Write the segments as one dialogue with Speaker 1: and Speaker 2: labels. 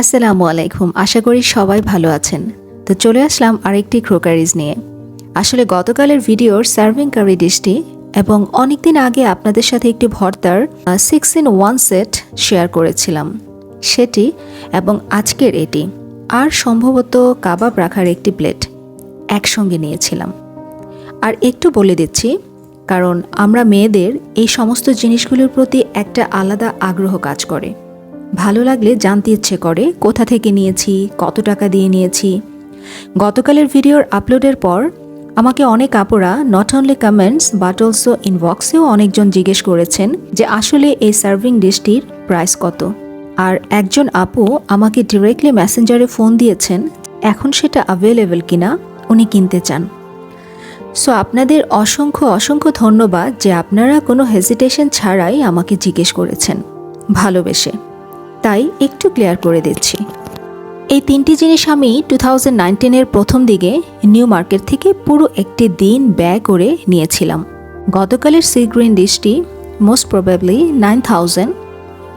Speaker 1: আসসালামু আলাইকুম, আশা করি সবাই ভালো আছেন। তো চলে আসলাম আরেকটি ক্রোকারিজ নিয়ে। আসলে গতকালের ভিডিওর সার্ভিং কারি ডিশটি এবং অনেকদিন আগে আপনাদের সাথে একটি ভর্তার six in one set share করেছিলাম। সেটি এবং আজকের এটি। আর সম্ভবত কাবাব রাখার একটি প্লেট একসঙ্গে নিয়েছিলাম। আর একটু বলে দিচ্ছি, কারণ আমরা মেয়েদের এই সমস্ত জিনিসগুলোর প্রতি একটা আলাদা আগ্রহ কাজ করে। ভালো লাগলে জানতে ইচ্ছে করে কোথা থেকে নিয়েছি, কত টাকা দিয়ে নিয়েছি। গতকালের ভিডিওর আপলোডের পর আমাকে অনেক আপুরা not only comments but also ইনবক্সেও অনেকজন জিজ্ঞেস করেছেন যে আসলে এই সার্ভিং ডিশটির প্রাইস কত। আর একজন আপু আমাকে ডিরেক্টলি মেসেঞ্জারে ফোন দিয়েছেন, এখন সেটা অ্যাভেলেবেল কিনা? উনি কিনতে চান। সো আপনাদের অসংখ্য অসংখ্য ধন্যবাদ যে আপনারা কোনো হেজিটেশন ছাড়াই আমাকে জিজ্ঞেস করেছেন। ভালোবেসে। তাই একটু ক্লিয়ার করে দিচ্ছি। এই তিনটি জিনিস আমি টু থাউজেন্ড নাইনটিনের প্রথম দিকে নিউ মার্কেট থেকে পুরো একটি দিন ব্যয় করে নিয়েছিলাম। গতকালের সি গ্রিন ডিশটি মোস্ট প্রবাবলি নাইন থাউজেন্ড।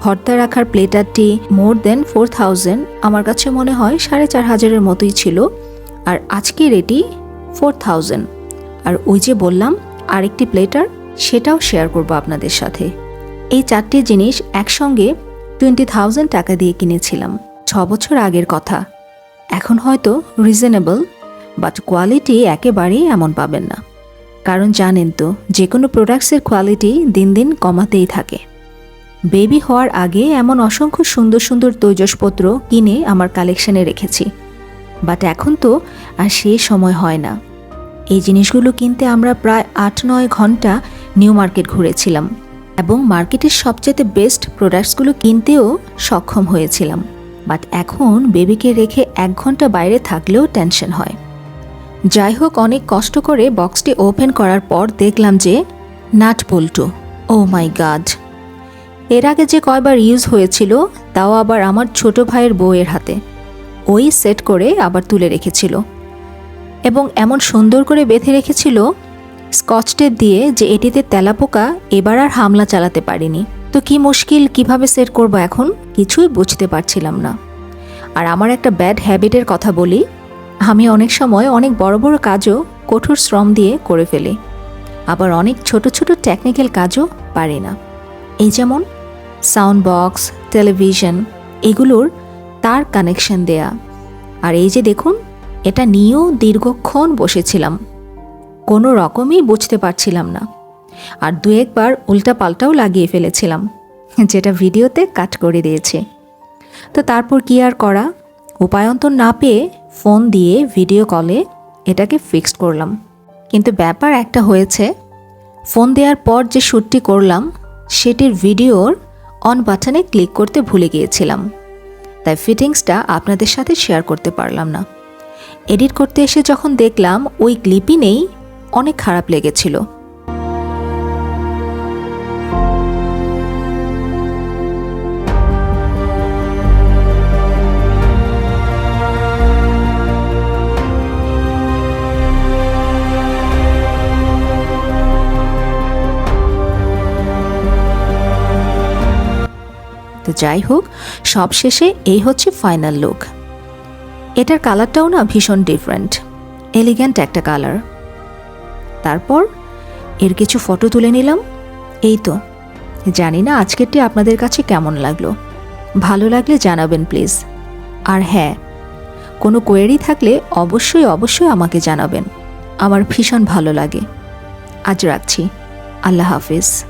Speaker 1: ভর্তা রাখার প্লেটারটি মোর দেন ফোর থাউজেন্ড আমার কাছে মনে হয় সাড়ে চার হাজারের মতোই ছিল। আর আজকের এটি ফোর থাউজেন্ড আর ওই যে বললাম, আরেকটি প্লেটার, সেটাও শেয়ার করব আপনাদের সাথে। এই চারটি জিনিস একসঙ্গে টোয়েন্টি থাউজেন্ড টাকা দিয়ে কিনেছিলাম। ছ বছর আগের কথা। এখন হয়তো রিজনেবল বাট কোয়ালিটি একেবারেই এমন পাবেন না। কারণ জানেন তো যে কোনো প্রোডাক্টসের কোয়ালিটি দিন দিন কমাতেই থাকে। বেবি হওয়ার আগে এমন অসংখ্য সুন্দর সুন্দর তৈজসপত্র কিনে আমার কালেকশনে রেখেছি। বাট এখন তো আর সেই সময় হয় না। এই জিনিসগুলো কিনতে আমরা প্রায় আট নয় ঘণ্টা নিউ মার্কেট ঘুরেছিলাম। এবং মার্কেটের সবচেয়ে বেস্ট প্রোডাক্টসগুলো কিনতেও সক্ষম হয়েছিলাম। বাট এখন বেবিকে রেখে এক ঘণ্টা বাইরে থাকলেও টেনশন হয়। যাই হোক, অনেক কষ্ট করে বক্সটি ওপেন করার পর দেখলাম যে নাট পল্টু ও মাই গাড এর আগে যে কয়বার ইউজ হয়েছিল, তাও আবার আমার ছোট ভাইয়ের বউয়ের হাতে। ওই সেট করে আবার তুলে রেখেছিল। এবং এমন সুন্দর করে বেঁধে রেখেছিল স্কচ টেপ দিয়ে যে এটিতে তেলাপোকা এবার আর হামলা চালাতে পারিনি। তো কি মুশকিল, কীভাবে সেট করব এখন? কিছুই বুঝতে পারছিলাম না। আর আমার একটা ব্যাড হ্যাবিটের কথা বলি, আমি অনেক সময় অনেক বড় বড় কাজও কঠোর শ্রম দিয়ে করে ফেলি। আবার অনেক ছোট ছোট টেকনিক্যাল কাজও পারি না। এই যেমন সাউন্ড বক্স টেলিভিশন এগুলোর তার কানেকশন দেয়া। আর এই যে দেখুন, এটা নিয়েও দীর্ঘক্ষণ বসেছিলাম। কোনো রকমই বুঝতে পারছিলাম না। আর দু একবার উল্টা পাল্টাও লাগিয়ে ফেলেছিলাম, যেটা ভিডিওতে কাট করে দিয়েছে। তো তারপর কি আর করা? উপায়ন্তর না পেয়ে ফোন দিয়ে ভিডিও কলে এটাকে ফিক্সড করলাম। কিন্তু ব্যাপার একটা হয়েছে, ফোন দেওয়ার পর যে শ্যুটটি করলাম, সেটির ভিডিওর অন বাটনে ক্লিক করতে ভুলে গিয়েছিলাম। তাই ফিটিংসটা আপনাদের সাথে শেয়ার করতে পারলাম না। এডিট করতে এসে যখন দেখলাম ওই ক্লিপই নেই অনেক খারাপ লেগেছিল। তো যাই হোক, সব শেষে এই হচ্ছে ফাইনাল লুক এটার কালারটাও না ভীষণ ডিফারেন্ট এলিগ্যান্ট একটা কালার তারপর এর কিছু ফটো তুলে নিলাম। এই তো। জানি না আজকেরটি আপনাদের কাছে কেমন লাগল। ভালো লাগলে জানাবেন, প্লিজ। আর হ্যাঁ কোনো কোয়েরি থাকলে অবশ্যই অবশ্যই আমাকে জানাবেন। আমার ভীষণ ভালো লাগে। আজ রাখছি। আল্লাহ হাফিজ।